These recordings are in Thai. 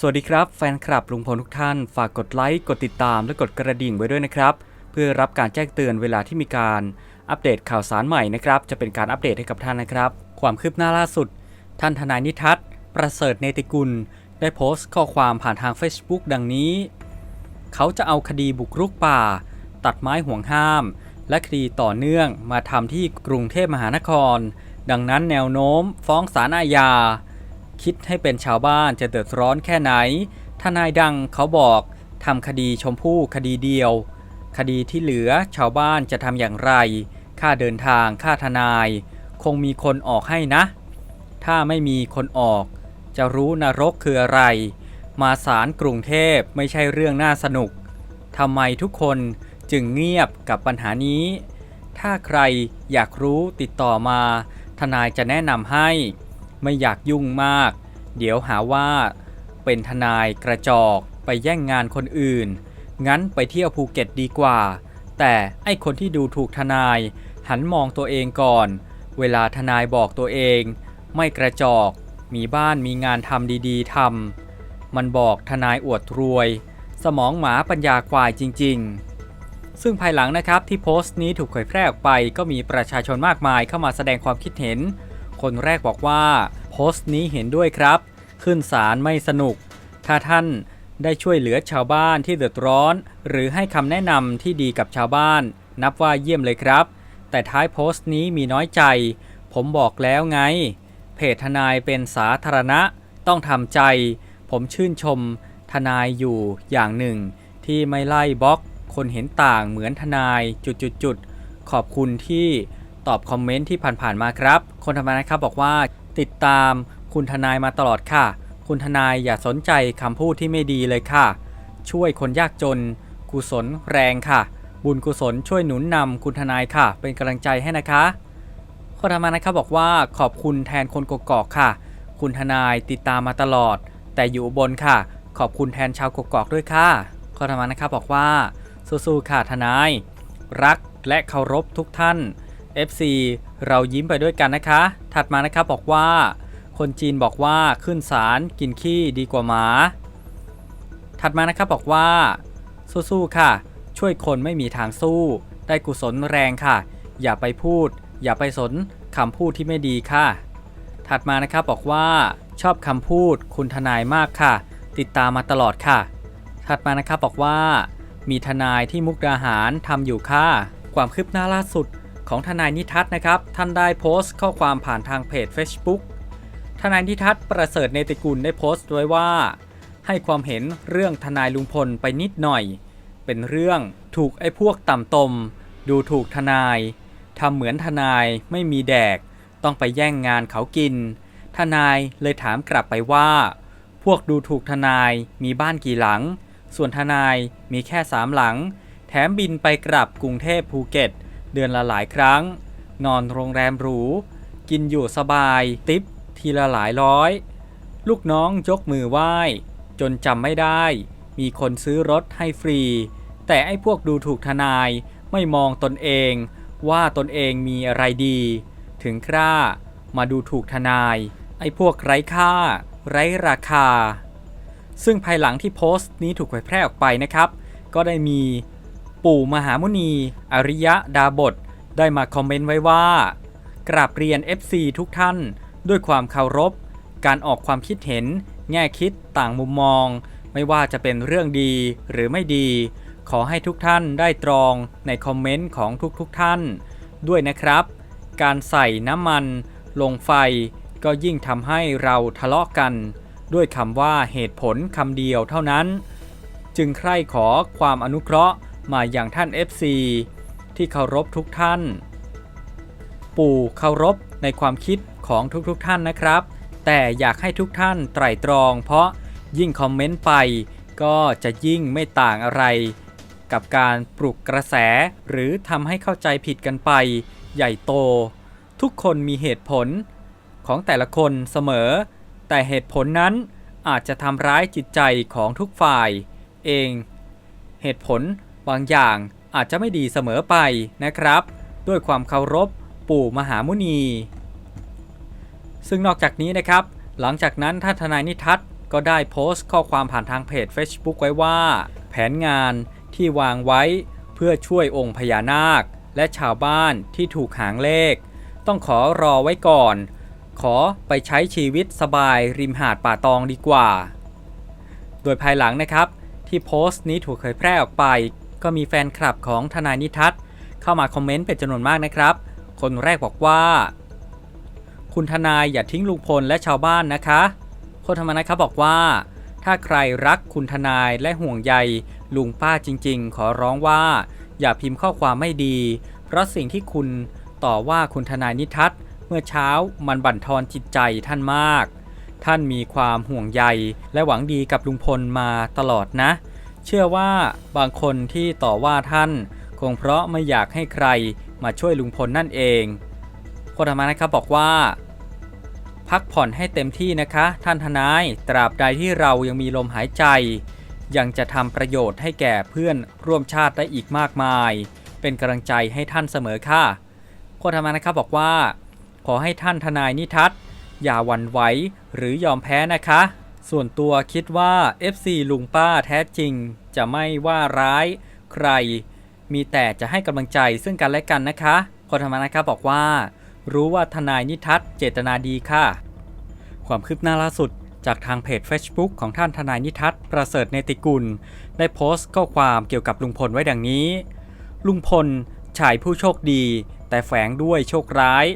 สวัสดีครับแฟนคลับลุงพลทุกท่าน ฝากกดไลค์ กดติดตาม และกดกระดิ่งไว้ด้วยนะครับ เพื่อรับการแจ้งเตือนเวลาที่มีการอัปเดตข่าวสารใหม่นะครับ จะเป็นการอัปเดตให้กับท่านนะครับ ความคืบหน้าล่าสุด ท่านทนายนิทัศน์ ประเสริฐเนติกุล ได้โพสต์ข้อความผ่านทาง Facebook ดังนี้ เขาจะเอาคดีบุกรุกป่า ตัดไม้ห่วงห้าม และคดีต่อเนื่องมาทำที่กรุงเทพมหานคร ดังนั้นแนวโน้มฟ้องศาลอาญา คิดให้เป็นชาวบ้านจะเดือดร้อนแค่ไหน ทนายดังเขาบอกทำคดีชมพู่คดีเดียว คดีที่เหลือชาวบ้านจะทำอย่างไร ค่าเดินทางค่าทนาย คงมีคนออกให้นะ ถ้าไม่มีคนออก จะรู้นรกคืออะไร มาศาลกรุงเทพไม่ใช่เรื่องน่าสนุกทำไมทุกคนจึงเงียบกับปัญหานี้ ถ้าใครอยากรู้ติดต่อมา ทนายจะแนะนำให้ ไม่อยากยุ่งมาก เดี๋ยวหาว่าเป็นทนายกระจอกไปแย่งงานคนอื่น งั้นไปเที่ยวภูเก็ตดีกว่า แต่ไอคนที่ดูถูกทนาย หันมองตัวเองก่อน เวลาทนายบอกตัวเอง ไม่กระจอก มีบ้านมีงานทำดีๆทำมันบอกทนายอวดรวย สมองหมาปัญญาควายจริง ๆ ซึ่งภายหลังนะครับที่โพสต์นี้ถูกเผยแพร่ออกไปก็มีประชาชนมากมายเข้ามาแสดงความคิดเห็น คนแรกบอกว่า โพสต์นี้เห็นด้วยครับ ขึ้นศาลไม่สนุก ถ้าท่านได้ช่วยเหลือชาวบ้านที่เดือดร้อน หรือให้คำแนะนำที่ดีกับชาวบ้าน นับว่าเยี่ยมเลยครับ แต่ท้ายโพสต์นี้มีน้อยใจ ผมบอกแล้วไง เพจทนายเป็นสาธารณะ ต้องทำใจ ผมชื่นชม ทนายอยู่อย่างหนึ่ง ที่ไม่ไล่บล็อก คนเห็นต่างเหมือนทนายจุดๆขอบคุณที่ ตอบคอมเมนต์ที่ผ่านๆมาครับ คนทำงานนะครับบอกว่า ติดตามคุณทนายมาตลอดค่ะ คุณทนายอย่าสนใจคำพูดที่ไม่ดีเลยค่ะ ช่วยคนยากจน กุศลแรงค่ะ บุญกุศลช่วยหนุนนำคุณทนายค่ะ เป็นกำลังใจให้นะคะ คนทำงานนะครับบอกว่าขอบคุณแทนคนกกอกค่ะ คุณทนายติดตามมาตลอด แต่อยู่บนค่ะ ขอบคุณแทนชาวกกอกด้วยค่ะคนทำงานนะครับบอกว่าสู้ๆค่ะทนาย รักและเคารพทุกท่าน FC เรายิ้มไปด้วยกันนะคะ ถัดมานะครับบอกว่า คนจีนบอกว่าขึ้นศาลกินขี้ดีกว่าหมา ถัดมานะครับบอกว่า สู้ๆค่ะ ช่วยคนไม่มีทางสู้ ได้กุศลแรงค่ะ อย่าไปพูด อย่าไปสนคำพูดที่ไม่ดีค่ะ ถัดมานะครับบอกว่าชอบคำพูดคุณทนายมากค่ะ ติดตามมาตลอดค่ะ ถัดมานะครับบอกว่า มีทนายที่มุกดาหารทำอยู่ค่ะ ความคืบหน้าล่าสุด ของทนายนิทัศน์นะครับ ท่านได้โพสต์ข้อความผ่านทางเพจ Facebook ทนายนิทัศน์ประเสริฐเนติกุลได้โพสต์ไว้ว่า ให้ความเห็นเรื่องทนายลุงพลไปนิดหน่อย เป็นเรื่องถูกไอ้พวกต่ำตม ดูถูกทนายทำเหมือนทนายไม่มีแดก ต้องไปแย่งงานเขากิน ทนายเลยถามกลับไปว่า พวกดูถูกทนายมีบ้านกี่หลัง ส่วนทนายมีแค่สามหลัง แถมบินไปกลับกรุงเทพภูเก็ต เดือนละหลายครั้ง นอนโรงแรมหรู กินอยู่สบาย ติปทีละหลายร้อย ลูกน้องยกมือไหว้ จนจำไม่ได้ มีคนซื้อรถให้ฟรี แต่ไอ้พวกดูถูกทนายไม่มองตนเอง ว่าตนเองมีอะไรดี ถึงกล้ามาดูถูกทนาย ไอ้พวกไร้ค่า ไร้ราคา ซึ่งภายหลังที่โพสต์นี้ถูกเผยแพร่ออกไปนะครับ ก็ได้มี ปู่มหามุนี อริยะดาบท ได้มาคอมเมนต์ไว้ว่า กราบเรียน FC ทุกท่าน ด้วยความเคารพ การออกความคิดเห็น แง่คิดต่างมุมมอง ไม่ว่าจะเป็นเรื่องดีหรือไม่ดี ขอให้ทุกท่านได้ตรองในคอมเมนต์ของทุกๆทท่าน ด้วยนะครับ การใส่น้ำมัน ลงไฟก็ยิ่งทำให้เราทะเลาะกัน ด้วยคำว่าเหตุผลคำเดียวเท่านั้น จึงใคร่ขอความอนุเคราะห์ มาอย่างท่าน FC ที่เคารพทุกท่าน ปู่เคารพในความคิดของทุกๆทท่านนะครับ แต่อยากให้ทุกท่านไตร่ตรอง เพราะยิ่งคอมเมนต์ไป ก็จะยิ่งไม่ต่างอะไร กับการปลุกกระแส หรือทำให้เข้าใจผิดกันไป ใหญ่โต ทุกคนมีเหตุผลของแต่ละคนเสมอ แต่เหตุผลนั้นอาจจะทำร้ายจิตใจของทุกฝ่าย เอง เหตุผล บางอย่างอาจจะไม่ดีเสมอไปนะครับ ด้วยความเคารพปู่มหามุนี ซึ่งนอกจากนี้นะครับ หลังจากนั้นท่านทนายนิทัศน์ก็ได้โพสต์ข้อความผ่านทางเพจ Facebook ไว้ว่า แผนงานที่วางไว้เพื่อช่วยองค์พญานาค และชาวบ้านที่ถูกหางเลข ต้องขอรอไว้ก่อน ขอไปใช้ชีวิตสบายริมหาดป่าตองดีกว่า โดยภายหลังนะครับที่โพสต์นี้ถูกเผยแพร่ออกไป ก็มีแฟนคลับของทนายนิทัศน์เข้ามาคอมเมนต์เป็นจำนวนมากนะครับ คนแรกบอกว่า คุณทนายอย่าทิ้งลุงพลและชาวบ้านนะคะ คนธรรมนะครับบอกว่า ถ้าใครรักคุณทนายและห่วงใยลุงป้าจริง ๆ ขอร้องว่า อย่าพิมพ์ข้อความไม่ดี เพราะสิ่งที่คุณต่อว่าคุณทนายนิทัศน์เมื่อเช้ามันบั่นทอนจิตใจท่านมาก ท่านมีความห่วงใยและหวังดีกับลุงพลมาตลอดนะ เชื่อว่าบางคนที่ต่อว่าท่าน คงเพราะไม่อยากให้ใครมาช่วยลุงพลนั่นเองคนธรรมนะครับบอกว่า พักผ่อนให้เต็มที่นะคะ ท่านทนายตราบใดที่เรายังมีลมหายใจ ยังจะทำประโยชน์ให้แก่เพื่อนร่วมชาติได้อีกมากมาย เป็นกำลังใจให้ท่านเสมอค่ะคนธรรมนะครับบอกว่า ขอให้ท่านทนายนิทัศน์อย่าหวั่นไหวหรือยอมแพ้นะคะ ส่วนตัวคิดว่า FC ลุงป้าแท้จริง จะไม่ว่าร้ายใคร มีแต่จะให้กำลังใจซึ่งกันและกันนะคะ คนธรรมนะครับบอกว่า รู้ว่าทนายนิทัศเจตนาดีค่ะ ความคืบหน้าล่าสุดจากทางเพจ Facebook ของท่านทนายนิทัศประเสริฐเนติกุล ได้โพสต์ข้อความเกี่ยวกับลุงพลไว้ดังนี้ ลุงพลฉายผู้โชคดี แต่แฝงด้วยโชคร้าย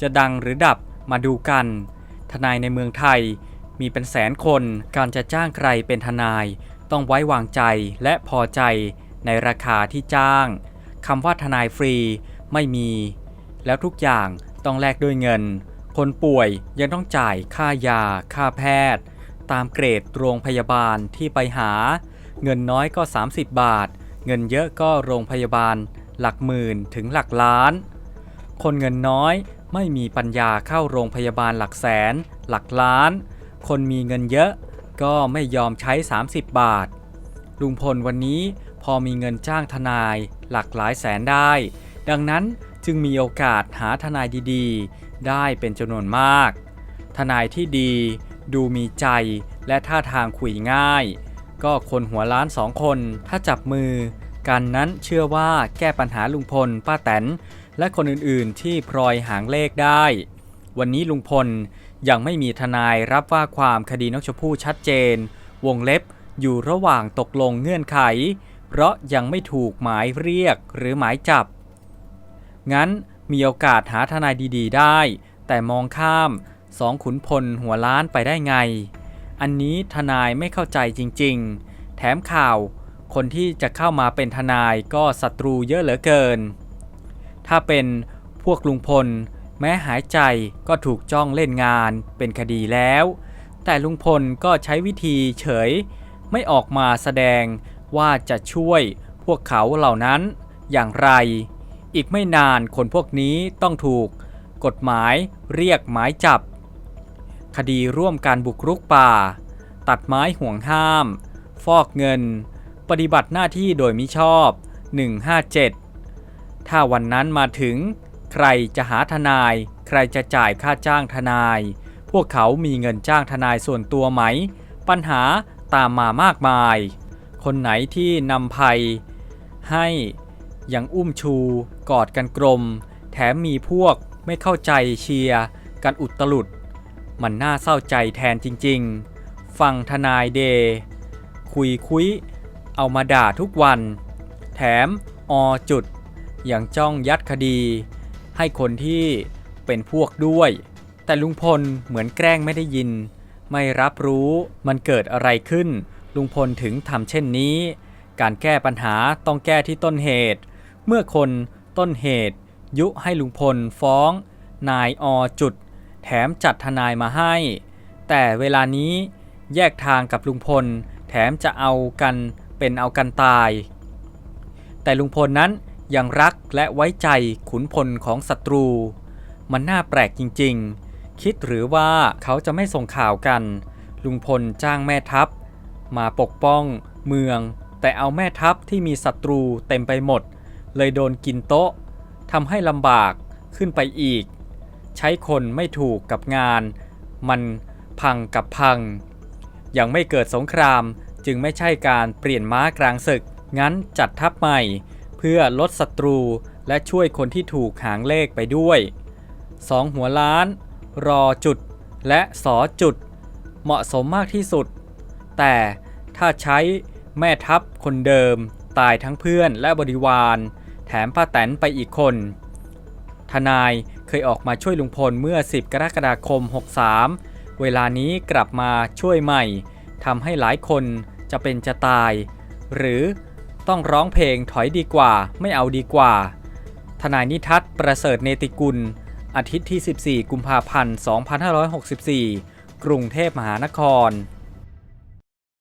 จะดังหรือดับมาดูกัน ทนายในเมืองไทย มีเป็นแสนคน การจะจ้างใครเป็นทนาย ต้องไว้วางใจและพอใจในราคาที่จ้างคำว่าทนายฟรีไม่มี แล้วทุกอย่างต้องแลกด้วยเงิน คนป่วยยังต้องจ่ายค่ายา ค่าแพทย์ ตามเกรดโรงพยาบาลที่ไปหา เงินน้อยก็ 30 บาท เงินเยอะก็โรงพยาบาล หลักหมื่นถึงหลักล้าน คนเงินน้อยไม่มีปัญญาเข้าโรงพยาบาลหลักแสน หลักล้าน คนมีเงินเยอะ ก็ไม่ยอมใช้ 30 บาท ลุงพลวันนี้พอมีเงินจ้างทนายหลักหลายแสนได้ ดังนั้นจึงมีโอกาสหาทนายดีๆ ได้เป็นจำนวนมาก ทนายที่ดีดูมีใจและท่าทางคุยง่าย ก็คนหัวล้านสองคนถ้าจับมือ กันนั้นเชื่อว่าแก้ปัญหาลุงพล ป้าแตน และคนอื่นๆ ที่พลอยหางเลขได้ วันนี้ลุงพล ยังไม่มีทนายรับว่าความคดีน้องชมพู่ชัดเจน วงเล็บอยู่ระหว่างตกลงเงื่อนไข เพราะยังไม่ถูกหมายเรียกหรือหมายจับ งั้นมีโอกาสหาทนายดีๆ ได้ แต่มองข้ามสองขุนพลหัวล้านไปได้ไง อันนี้ทนายไม่เข้าใจจริงๆ แถมข่าว คนที่จะเข้ามาเป็นทนายก็ศัตรูเยอะเหลือเกิน ถ้าเป็นพวกลุงพล แม้หายใจก็ถูกจ้องเล่นงานเป็นคดีแล้ว แต่ลุงพลก็ใช้วิธีเฉย ไม่ออกมาแสดงว่าจะช่วยพวกเขาเหล่านั้นอย่างไร อีกไม่นานคนพวกนี้ต้องถูกกฎหมายเรียกหมายจับ คดีร่วมการบุกรุกป่า ตัดไม้ห่วงห้าม ฟอกเงิน ปฏิบัติหน้าที่โดยมิชอบ 157 ถ้าวันนั้นมาถึง ใครจะหาทนาย ใครจะจ่ายค่าจ้างทนาย พวกเขามีเงินจ้างทนายส่วนตัวไหม ปัญหาตามมามากมาย คนไหนที่นำภัย ให้อยังอุ้มชู กอดกันกลม แถมมีพวกไม่เข้าใจเชียร์กันอุตลุด มันน่าเศร้าใจแทนจริงๆ ฟังทนายเด คุยคุย เอามาด่าทุกวัน แถมอจุด อย่างจ้องยัดคดี ให้คนที่เป็นพวกด้วย แต่ลุงพลเหมือนแกล้งไม่ได้ยิน ไม่รับรู้มันเกิดอะไรขึ้น ลุงพลถึงทำเช่นนี้ การแก้ปัญหาต้องแก้ที่ต้นเหตุ เมื่อคนต้นเหตุ ยุให้ลุงพลฟ้อง นายอจุด แถมจัดทนายมาให้ แต่เวลานี้แยกทางกับลุงพล แถมจะเอากันเป็นเอากันตาย แต่ลุงพลนั้น ยังรักและไว้ใจขุนพลของศัตรู มันน่าแปลกจริงๆ คิดหรือว่าเขาจะไม่ส่งข่าวกัน ลุงพลจ้างแม่ทัพ มาปกป้องเมือง แต่เอาแม่ทัพที่มีศัตรูเต็มไปหมด เลยโดนกินโต๊ะทำให้ลำบากขึ้นไปอีก ใช้คนไม่ถูกกับงาน มันพังกับพัง ยังไม่เกิดสงครามจึงไม่ใช่การเปลี่ยนม้ากลางศึก งั้นจัดทัพใหม่ เพื่อลดศัตรูและช่วยคนที่ถูกหางเลขไปด้วย 2 หัวล้าน รอจุด และสอจุด เหมาะสมมากที่สุด แต่ถ้าใช้แม่ทัพคนเดิม ตายทั้งเพื่อนและบริวาร แถมป้าแตนไปอีกคน ทนายเคยออกมาช่วยลุงพลเมื่อ 10 กรกฎาคม 63 เวลานี้กลับมาช่วยใหม่ทำให้หลายคนจะเป็นจะตาย หรือ ต้องร้องเพลงถอยดีกว่า ไม่เอาดีกว่า ทนายนิทัศน์ประเสริฐเนติกุล อาทิตย์ที่ 14 กุมภาพันธ์ 2564 กรุงเทพมหานคร